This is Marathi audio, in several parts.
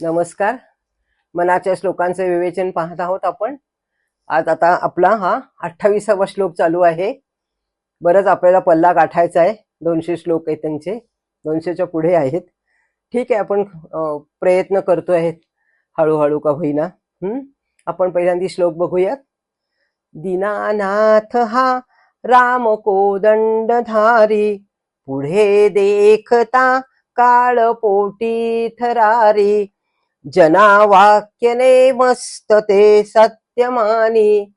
नमस्कार. मनाच्या श्लोकांचे विवेचन पाहत आहोत आपण. आज आता आपला हा अठ्ठावीसावा श्लोक चालू आहे. बरंच आपल्याला पल्ला गाठायचा आहे. दोनशे श्लोक आहेत त्यांचे. दोनशेच्या पुढे आहेत. ठीक आहे आपण प्रयत्न करतो आहेत हळूहळू का होईना. आपण पहिल्यांदा श्लोक बघूयात. दीनानाथ हा राम कोदंडधारी पुढे देखता काळ पोटी थरारी जना वाक्यने मस्त ते सत्यमानी।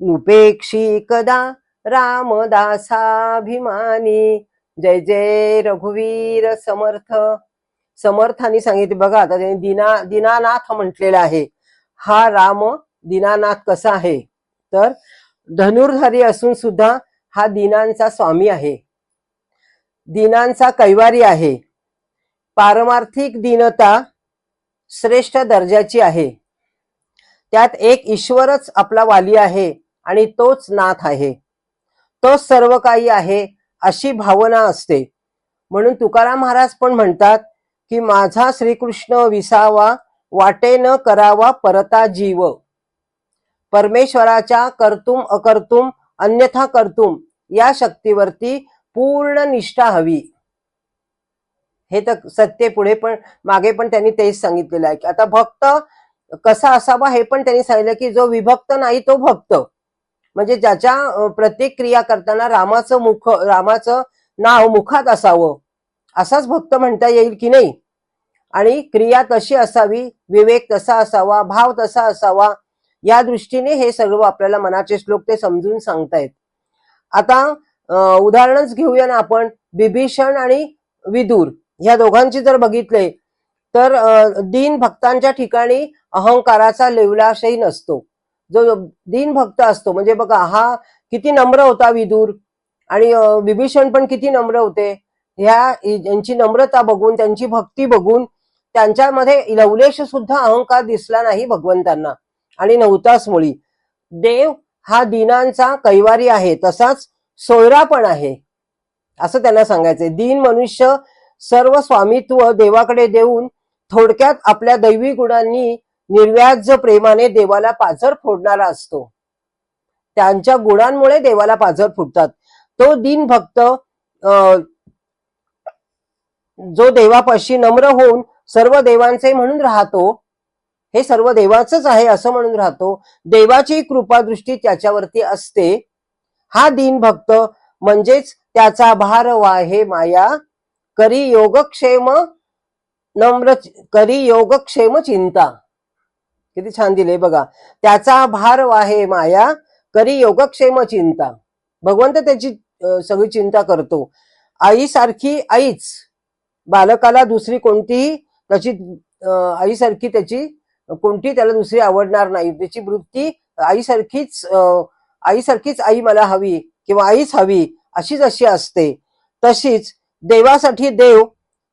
उपेक्षी कदा रामदासाभिमानी। जय जय रघुवीर समर्थ। समर्थाने सांगितले बघा आता त्यांनी दिना दीनानाथ म्हटलेला आहे. हा राम दीनानाथ कसा आहे? तर धनुर्धारी असून सुद्धा हा दीनांचा स्वामी आहे. दिनांचा कैवारी आहे. पारमार्थिक दीनता श्रेष्ठ दर्जाची आहे. त्यात एक ईश्वरच आपला वाली आहे आणि तोच नाथ आहे. तो सर्व काही आहे अशी भावना असते. म्हणून तुकाराम महाराज पण म्हणतात की माझा श्रीकृष्ण विसावा वाटे न करावा परता जीव. परमेश्वराच्या कर्तुम अकर्तुम अन्यथा कर्तुम या शक्तीवरती पूर्ण निष्ठा हवी. हे तर सत्य पुढे पण मागे पण त्यांनी तेच सांगितलेलं आहे. की आता भक्त कसा असावा हे पण त्यांनी सांगितलं की जो विभक्त नाही तो भक्त. म्हणजे ज्याच्या प्रत्येक क्रिया करताना रामाचं मुख रामाचं नाव मुखात असावं. असाच भक्त म्हणता येईल की नाही? आणि क्रिया तशी असावी विवेक तसा असावा भाव तसा असावा या दृष्टीने हे सर्व आपल्याला मनाचे श्लोक ते समजून सांगतायत आता उदाहरणच घेऊया ना आपण बिभीषण आणि विदूर. ह्या दोघांची जर बघितले तर दीन भक्तांच्या ठिकाणी अहंकाराचा लेवलाशही नसतो. जो दीन भक्त असतो म्हणजे बघा हा किती नम्र होता विदूर आणि विभीषण पण किती नम्र होते. ह्या यांची नम्रता बघून त्यांची भक्ती बघून त्यांच्यामध्ये लवलेश सुद्धा अहंकार दिसला नाही भगवंतांना आणि नव्हताच मुळी. देव हा दीनांचा कैवारी आहे तसाच सोयरा पण आहे. असं त्यांना सांगायचंय. दीन मनुष्य सर्व स्वामित्व देवाकडे देऊन थोडक्यात आपल्या दैवी गुणांनी निर्व्याज प्रेमाने देवाला पाझर फोडणारा असतो. त्यांच्या गुणांमुळे देवाला पाझर फुटतात. तो दिन भक्त अं, जो देवापाशी नम्र होऊन सर्व देवांचे म्हणून राहतो हे सर्व देवाचंच आहे असं म्हणून राहतो. देवाची कृपादृष्टी त्याच्यावरती असते. हा दिन भक्त म्हणजेच त्याचा भार वाहे माया करी योगक्षेम नम्र करी योगक्षेम चिंता. किती छान दिले बघा. त्याचा भार वाहे माया करी योगक्षेम चिंता. भगवंत त्याची सगळी चिंता करतो. आईसारखी आईच. बालकाला दुसरी कोणतीही त्याची आईसारखी त्याची कोणती त्याला दुसरी आवडणार नाही. त्याची वृत्ती आईसारखीच आईसारखीच आई मला हवी किंवा आईच हवी अशीच अशी असते. तशीच देवासाठी देव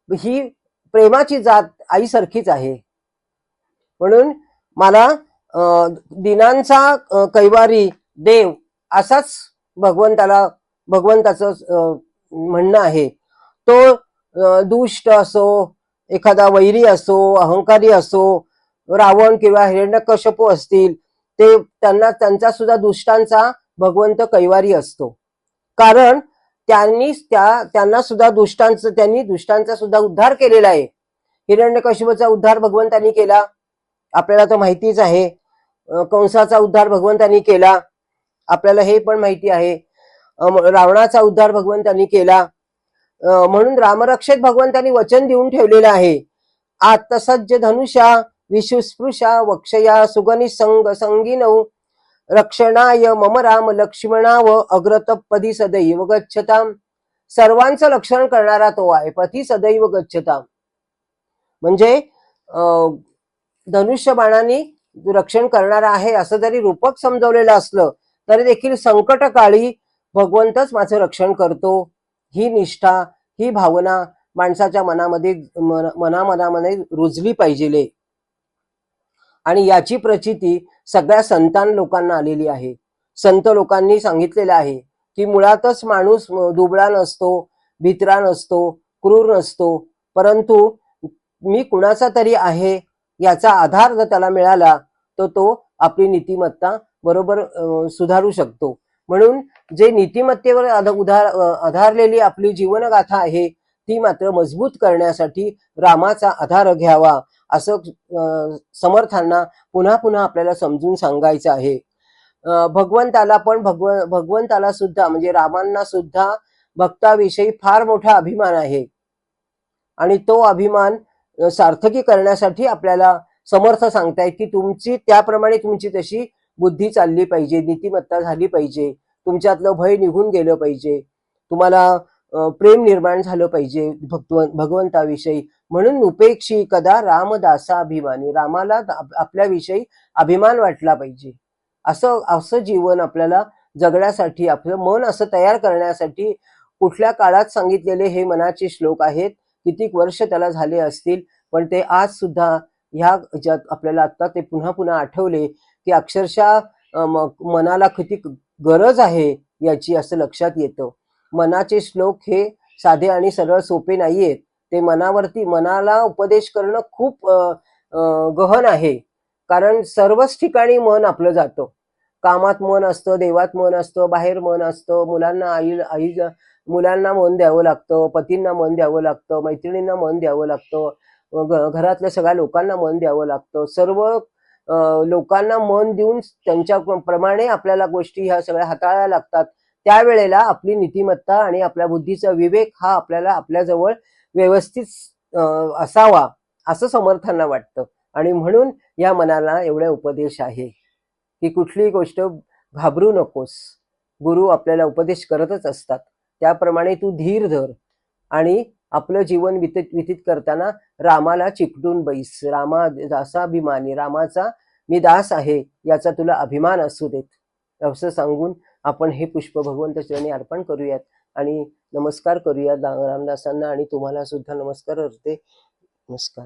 ही प्रेमाची जात आईसारखीच आहे. म्हणून मला दिनांचा कैवारी देव असाच भगवंताला भगवंताचं म्हणणं आहे. तो दुष्ट असो एखादा वैरी असो अहंकारी असो रावण किंवा हिरण्यकशपू असतील ते त्यांना त्यांचा सुद्धा दुष्टांचा भगवंत कैवारी असतो. कारण त्यांनी त्या त्यांना सुद्धा दुष्टांचं त्यांनी दुष्टांचा सुद्धा उद्धार केलेला आहे. हिरण्यकश्यपूचा उद्धार भगवंतांनी केला. आपल्याला तर माहितीच आहे. कंसाचा उद्धार भगवंतांनी केला. आपल्याला हे पण माहिती आहे. रावणाचा उद्धार भगवंतांनी केला. म्हणून रामरक्षेत भगवंतांनी वचन देऊन ठेवलेलं आहे. आत्तसज्ज धनुषा विशुस्पृशा वक्षया सुगनी संग संगीनौ रक्षणाय मम राम लक्ष्मणाव अग्रतपदी सदैव गच्छताम. सर्वांचं लक्षण करणारा तो आहे पथी सदैव गच्छताम. म्हणजे धनुष्य बाणाने रक्षण करणारा आहे असं जरी रूपक समजवलेलं असलं तरी देखील संकट काळी भगवंतच माझं रक्षण करतो. ही निष्ठा ही भावना माणसाच्या मनामध्ये मना मनामनामध्ये रुजली पाहिजे आणि याची प्रचिती सगळ्या संतान लोकांना आलेली आहे. संत लोकांनी सांगितलेलं आहे की मुळातच माणूस दुबळा नसतो भित्रा नसतो क्रूर नसतो. परंतु मी कुणाचा तरी आहे याचा आधार जर त्याला मिळाला तर तो आपली नीतिमत्ता बरोबर सुधारू शकतो. म्हणून जे नीतिमत्तेवर उधार आधारलेली आपली जीवनगाथा आहे ती मात्र मजबूत करण्यासाठी रामाचा आधार घ्यावा. असं समर्थांना पुन्हा पुन्हा आपल्याला समजून सांगायचं आहे. भगवंताला पण भगव भगवंताला सुद्धा म्हणजे रामांना सुद्धा भक्ताविषयी फार मोठा अभिमान आहे. आणि तो अभिमान सार्थकी करण्यासाठी आपल्याला समर्थ सांगतायत की तुमची त्याप्रमाणे तुमची तशी बुद्धी चालली पाहिजे नीतिमत्ता झाली पाहिजे तुमच्यातलं भय निघून गेलं पाहिजे तुम्हाला प्रेम निर्माण झालं पाहिजे भगवंताविषयी म्हणून उपेक्षी कदा रामदासा अभिमानी रामाला आपल्याविषयी अभिमान वाटला पाहिजे. असं असं जीवन आपल्याला जगण्यासाठी आपलं मन असं तयार करण्यासाठी कुठल्या काळात सांगितलेले हे मनाचे श्लोक आहेत. कितीक वर्ष त्याला झाले असतील पण ते आज सुद्धा ह्या ज्यात आपल्याला आता ते पुन्हा पुन्हा आठवले की अक्षरशः म- मनाला किती गरज आहे याची असं लक्षात येतं. मनाचे श्लोक हे साधे आणि सरळ सोपे नाहीयेत. ते मनावरती मनाला उपदेश करणं खूप गहन आहे. कारण सर्वच ठिकाणी मन आपलं जातं. कामात मन असतं देवात मन असतं बाहेर मन असतं मुलांना आई आई मुलांना मन द्यावं लागतं पतींना मन द्यावं लागतं मैत्रिणींना मन द्यावं लागतं घरातल्या सगळ्या लोकांना मन द्यावं लागतं. सर्व लोकांना मन देऊन त्यांच्या प्रमाणे आपल्याला गोष्टी ह्या सगळ्या हाताळायला लागतात. त्यावेळेला आपली नीतिमत्ता आणि आपल्या बुद्धीचा विवेक हा आपल्याला आपल्याजवळ व्यवस्थित असावा असं समर्थांना वाटतं. आणि म्हणून या मनाला एवढा उपदेश आहे की कुठलीही गोष्ट घाबरू नकोस. गुरु आपल्याला उपदेश करतच असतात. त्याप्रमाणे तू धीर धर आणि आपलं जीवन व्यतीत व्यतीत करताना रामाला चिकटून बैस. रामा दासाभिमानी रामाचा मी दास आहे याचा तुला अभिमान असू देत. असं सांगून आपण हे पुष्प भगवंत चरणी अर्पण करूयात. आणि नमस्कार करूया रामदासांना आणि तुम्हाला सुद्धा नमस्कार करते नमस्कार.